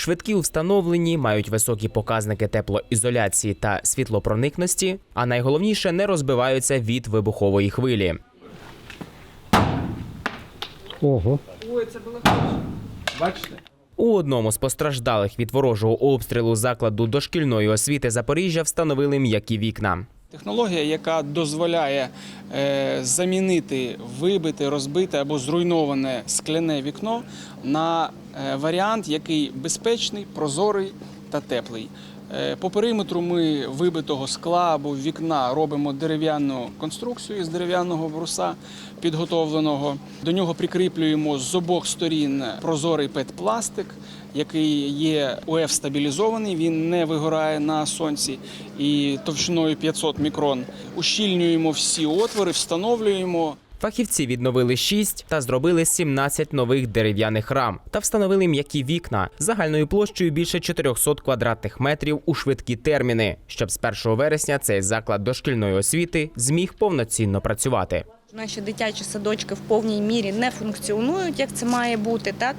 Швидкі у встановленні мають високі показники теплоізоляції та світлопроникності, а найголовніше не розбиваються від вибухової хвилі. Ого. Бачите? У одному з постраждалих від ворожого обстрілу закладу дошкільної освіти Запоріжжя встановили м'які вікна. Технологія, яка дозволяє е, замінити вибите, розбите або зруйноване скляне вікно на е, варіант, який безпечний, прозорий та теплий. Е, По периметру ми вибитого скла або вікна робимо дерев'яну конструкцію з дерев'яного бруса підготовленого. До нього прикріплюємо з обох сторін прозорий пет-пластик, який є УФ стабілізований, він не вигорає на сонці і товщиною 500 мікрон. Ущільнюємо всі отвори, встановлюємо. Фахівці відновили 6 та зробили 17 нових дерев'яних рам та встановили м'які вікна загальною площею більше 400 квадратних метрів у швидкі терміни, щоб з 1 вересня цей заклад дошкільної освіти зміг повноцінно працювати. Наші дитячі садочки в повній мірі не функціонують, як це має бути, так.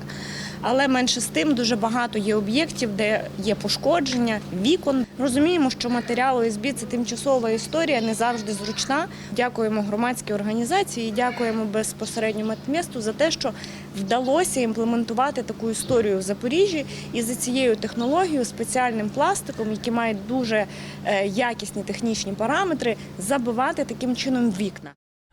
Але менше з тим дуже багато є об'єктів, де є пошкодження вікон. Розуміємо, що матеріал ОСБ – це тимчасова історія, не завжди зручна. Дякуємо громадській організації, дякуємо безпосередньо медмісту за те, що вдалося імплементувати таку історію в Запоріжжі і за цією технологією, спеціальним пластиком, який має дуже е, якісні технічні параметри, забивати таким чином вікна.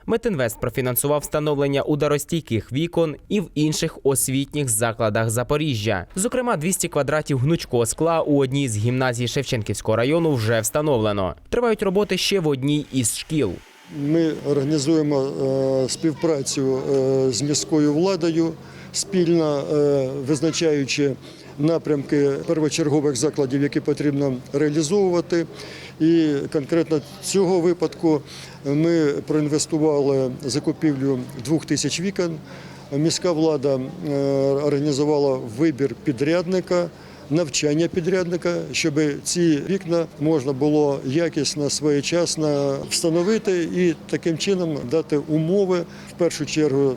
Метинвест профінансував встановлення ударостійких вікон і в інших освітніх закладах Запоріжжя. Зокрема, 200 квадратів гнучкого скла у одній з гімназій Шевченківського району вже встановлено. Тривають роботи ще в одній із шкіл. Ми організуємо е, співпрацю е, з міською владою, спільно е, визначаючи напрямки первочергових закладів, які потрібно реалізовувати. І конкретно цього випадку ми проінвестували закупівлю двох тисяч вікон. Міська влада е, організувала вибір підрядника. Навчання підрядника, щоб ці вікна можна було якісно, своєчасно встановити і таким чином дати умови в першу чергу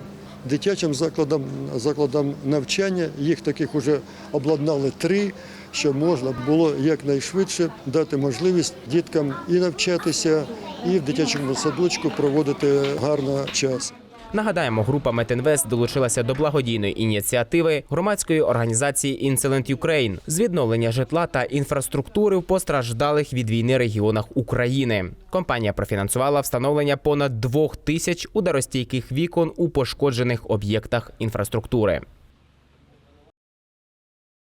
дитячим закладам, закладам навчання. Їх таких вже обладнали три, щоб можна було якнайшвидше дати можливість діткам і навчатися, і в дитячому садочку проводити гарно час. Нагадаємо, група Метінвест долучилася до благодійної ініціативи громадської організації «Інцелент Ukraine з відновлення житла та інфраструктури в постраждалих від війни регіонах України. Компанія профінансувала встановлення понад двох тисяч ударостійких вікон у пошкоджених об'єктах інфраструктури.